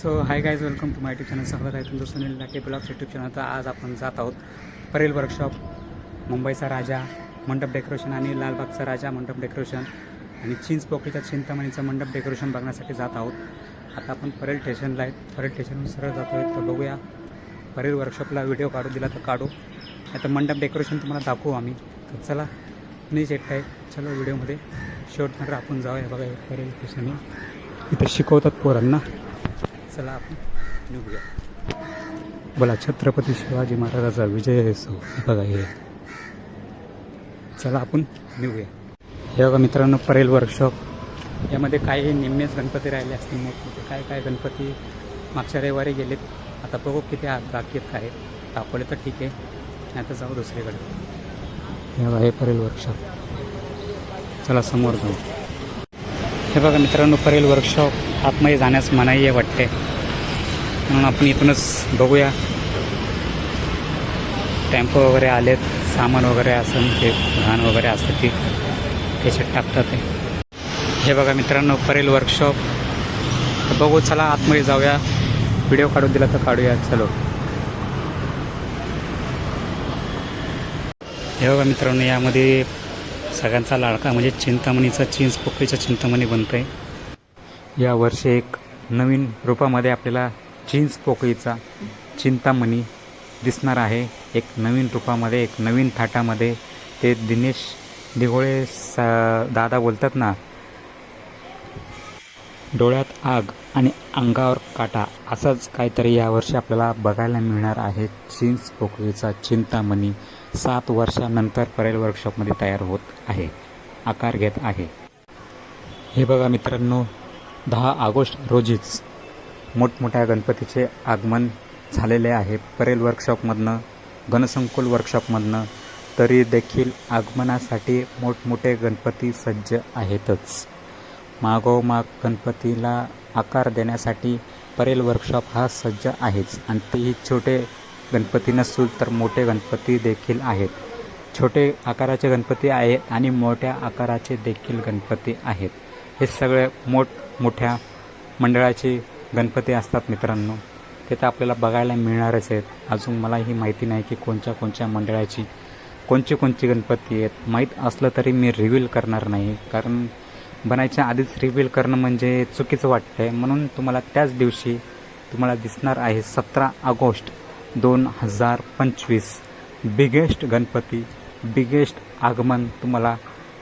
So hi guys welcome to my YouTube channel स्वागत आहे तुमचं Sunil Late blogs YouTube channel तर आज आपण जात आहोत परेल वर्कशॉप मुंबईचा राजा मंडप डेकोरेशन आणि लालबागचा राजा मंडप डेकोरेशन आणि चिंच पोकळीच्या चिंतामणीचं मंडप डेकोरेशन बघण्यासाठी जात आहोत. आता आपण परेल स्टेशनला आहेत. परेल स्टेशनहून सरळ जातो आहे तर बघूया. परेल वर्कशॉपला व्हिडिओ काढू दिला तर काढू. आता मंडप डेकोरेशन तुम्हाला दाखवू आम्ही. तर चला मी एकटा आहे चलो व्हिडिओमध्ये शेवटमध्ये आपण जाऊया. बघा परेल स्टेशनला इथे शिकवतात पोरांना. चला आपण. निघूया. बोला छत्रपती शिवाजी महाराजाचा विजय असो हे बघा हे. चला आपण निघूया. हे बघा मित्रांनो परेल वर्कशॉप यामध्ये काही निम्मेच गणपती राहिले असतील मोठमोठे. काय काय गणपती मागच्या रविवारी गेलेत. आता बघू किती बाकी आहेत. काय दाखवले तर ठीक आहे. नाही तर जाऊ दुसरीकडे. हे बघा हे परेल वर्कशॉप चला समोर जाऊ. हे बघा मित्रांनो परेल वर्कशॉप आतमध्ये जाण्यास मनाई आहे वाटते. म्हणून आपण इथूनच बघूया. टेम्पो वगैरे आलेत सामान वगैरे असं ते घाण वगैरे असतं ते त्याच्यात टाकतात हे बघा मित्रांनो परेल वर्कशॉप तर बघू चला आतमध्ये जाऊया. व्हिडिओ काढू दिला तर काढूया. चलो. हे बघा मित्रांनो यामध्ये सगळ्यांचा लाडका म्हणजे चिंतामणीचा चिंच पोकळीचा चिंतामणी बनतो आहे यावर्षी एक नवीन रूपामध्ये आपल्याला चिंच पोकळीचा चिंतामणी दिसणार आहे. एक नवीन रूपामध्ये एक नवीन थाटामध्ये. ते दिनेश दिघोळे सा दादा बोलतात ना डोळ्यात आग आणि अंगावर काटा असंच काहीतरी यावर्षी आपल्याला बघायला मिळणार आहे. चिंच पोकळीचा चिंतामणी सात वर्षानंतर परेल वर्कशॉपमध्ये तयार होत आहे. आकार घेत आहे. हे बघा मित्रांनो दहा ऑगस्ट रोजीच मोठमोठ्या गणपतीचे आगमन झालेले आहे. परेल वर्कशॉपमधनं गणसंकुल वर्कशॉपमधनं तरी देखील आगमनासाठी मोठमोठे गणपती सज्ज आहेतच. मागोमाग गणपतीला आकार देण्यासाठी परेल वर्कशॉप हा सज्ज आहेच. आणि तेही छोटे गणपती नसून तर मोठे गणपती देखील आहेत. छोटे आकाराचे गणपती आहेत आणि मोठ्या आकाराचे देखील गणपती आहेत. हे सगळे मोठमोठ्या मंडळाची गणपती असतात मित्रांनो ते तर आपल्याला बघायला मिळणारच आहेत. अजून मलाही माहिती नाही की कोणत्या कोणत्या मंडळाची कोणची कोणचे गणपती आहेत. माहीत असलं तरी मी रिव्हील करणार नाही. कारण बनायच्या आधीच रिव्हील करणं म्हणजे चुकीचं वाटतं आहे म्हणून तुम्हाला त्याच दिवशी तुम्हाला दिसणार आहे सतरा ऑगस्ट दोन हजार पंचवीस. बिगेस्ट गणपती बिगेस्ट आगमन तुम्हाला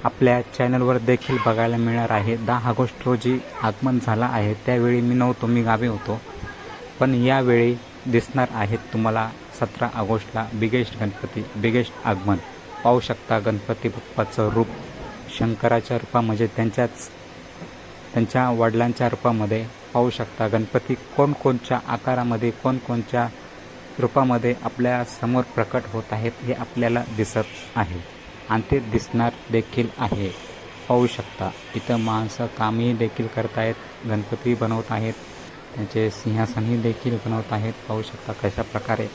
आपल्या चॅनलवर देखील बघायला मिळणार आहे. दहा ऑगस्ट रोजी आगमन झाला आहे. त्यावेळी मी नव्हतो मी गावी होतो. पण यावेळी दिसणार आहेत तुम्हाला सतरा ऑगस्टला बिगेस्ट गणपती बिगेस्ट आगमन. पाहू शकता गणपती बाप्पाचं रूप शंकराच्या रूपा म्हणजे त्यांच्याच त्यांच्या वडिलांच्या रूपामध्ये. पाहू शकता गणपती कोणकोणच्या आकारामध्ये कोणकोणच्या रूपामध्ये आपल्यासमोर प्रकट होत आहेत हे आपल्याला दिसत आहे. आणि ते दिसणार देखील आहे. पाहू शकता इथं माणसं कामही देखील करत आहेत गणपती बनवत आहेत त्यांचे सिंहासनही देखील बनवत आहेत. पाहू शकता कशा प्रकारे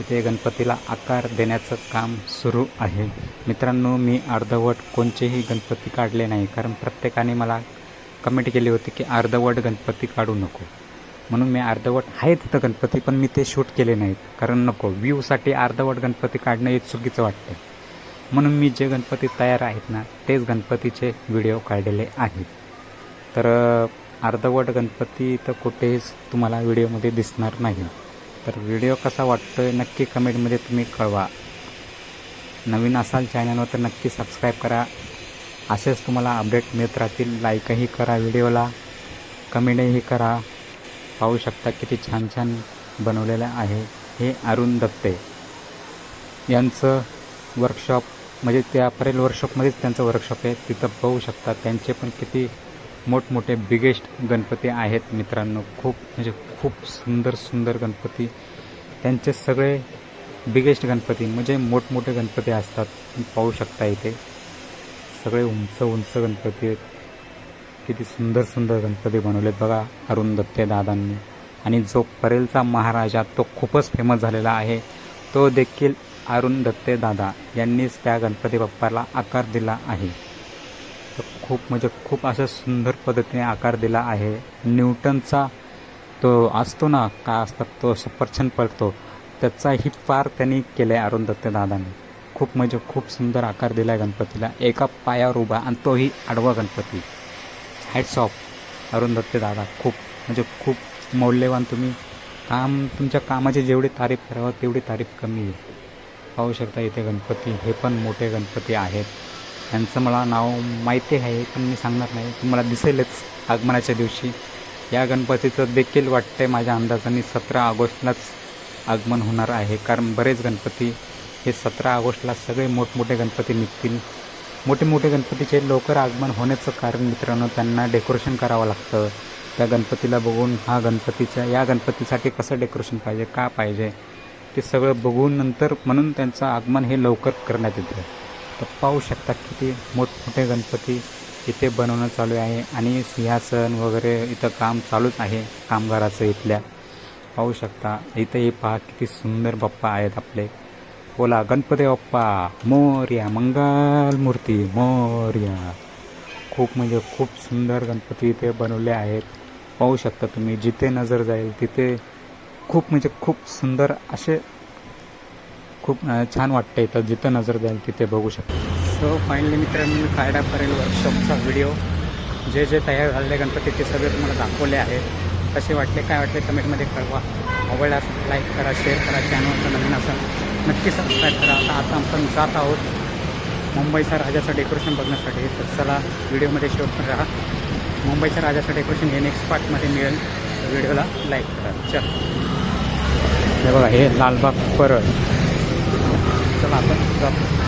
इथे गणपतीला आकार देण्याचं काम सुरू आहे. मित्रांनो मी अर्धवट कोणचेही गणपती काढले नाही कारण प्रत्येकाने मला कमेंट केली होती की अर्धवट गणपती काढू नको. म्हणून मी अर्धवट आहे तिथं गणपती पण मी ते शूट केले नाहीत. कारण नको व्ह्यूसाठी अर्धवट गणपती काढणं हे चुकीचं वाटतं म्हणून मी जे गणपती तयार आहेत ना तेच गणपतीचे व्हिडिओ काढलेले आहेत. तर अर्धवट गणपती तर कुठेच तुम्हाला व्हिडिओमध्ये दिसणार नाही. तर व्हिडिओ कसा वाटतो आहे नक्की कमेंटमध्ये तुम्ही कळवा. नवीन असाल चॅनलवर तर नक्की सबस्क्राईब करा. असेच तुम्हाला अपडेट मिळत राहतील. लाईकही करा व्हिडिओला कमेंटही करा. पाहू शकता किती छान छान बनवलेलं आहे हे अरुण दत्ते यांचं वर्कशॉप म्हणजे त्या परेल वर्कशॉपमध्येच त्यांचं वर्कशॉप आहे. तिथं पाहू शकता त्यांचे पण किती मोठमोठे बिगेस्ट गणपती आहेत मित्रांनो. खूप म्हणजे खूप सुंदर सुंदर गणपती. त्यांचे सगळे बिगेस्ट गणपती म्हणजे मोठमोठे गणपती असतात. पाहू शकता इथे. सगळे उंच उंच गणपती आहेत. किती सुंदर सुंदर गणपती बनवलेत बघा अरुण दत्ते दादांनी. आणि जो परेलचा महाराजा तो खूपच फेमस झालेला आहे. तो देखील अरुण दत्ते दादा यांनीच त्या गणपती बाप्पाला आकार दिला आहे. तर खूप म्हणजे खूप असं सुंदर पद्धतीने आकार दिला आहे. न्यूटनचा तो असतो ना काय असतात तो सफरचंद पडतो त्याचाही पार त्यांनी केला आहे अरुण दत्ते दादांनी. खूप म्हणजे खूप सुंदर आकार दिला आहे गणपतीला. एका पायावर उभा आणि तोही आडवा गणपती. हॅट्स ऑफ अरुण दत्ते दादा. खूप म्हणजे खूप मौल्यवान तुम्ही काम तुमच्या कामाची जेवढी तारीफ करावं तेवढी तारीफ कमी आहे. पाहू शकता इथे गणपती हे पण मोठे गणपती आहेत. यांचं मला नाव माहिती आहे पण मी सांगणार नाही. तुम्हाला दिसेलच आगमनाच्या दिवशी. या गणपतीचं देखील वाटते माझ्या अंदाजाने सतरा ऑगस्टलाच आगमन होणार आहे. कारण बरेच गणपती हे सतरा ऑगस्टला सगळे मोठमोठे गणपती निघतील. मोठे मोठे गणपतीचे लवकर आगमन होण्याचं कारण मित्रांनो त्यांना डेकोरेशन करावं लागतं. त्या गणपतीला बघून हा गणपतीच्या या गणपतीसाठी कसं डेकोरेशन पाहिजे का पाहिजे? ते सगळं बघून नंतर म्हणून त्यांचं आगमन हे लवकर करण्यात येतं. तर पाहू शकता किती मोठमोठे गणपती इथे बनवणं चालू आहे आणि सिंहासन वगैरे इथं काम चालूच आहे कामगाराचं इथल्या. पाहू शकता इथं हे पहा किती सुंदर बाप्पा आहेत आपले. बोला गणपती बाप्पा मोर्या मंगल मूर्ती मोर्या. खूप म्हणजे खूप सुंदर गणपती इथे बनवले आहेत. पाहू शकता तुम्ही जिथे नजर जाईल तिथे खूप म्हणजे खूप सुंदर असे खूप छान वाटतं इथं जिथं नजर द्याल तिथे बघू शकतो. सो फायनली मित्रांनो मी कायडा करेल वर्कशॉपचा व्हिडिओ जे जे तयार झालेले गणपती ते सगळे तुम्हाला दाखवले आहेत कसे वाटले काय वाटले कमेंटमध्ये कळवा. मोबाईल असं लाईक करा शेअर करा चॅनलचं नवीन असं नक्की सबस्क्राईब करा. आता आता आपण जात आहोत मुंबईचा राजाचं डेकोरेशन बघण्यासाठी. तर चला व्हिडिओमध्ये शेवट राहा. मुंबईच्या राजाचं डेकोरेशन हे नेक्स्ट पार्टमध्ये मिळेल. व्हिडिओला लाईक करा. चल. हे बघा हे लालबाग परळ. चला आपण जातो.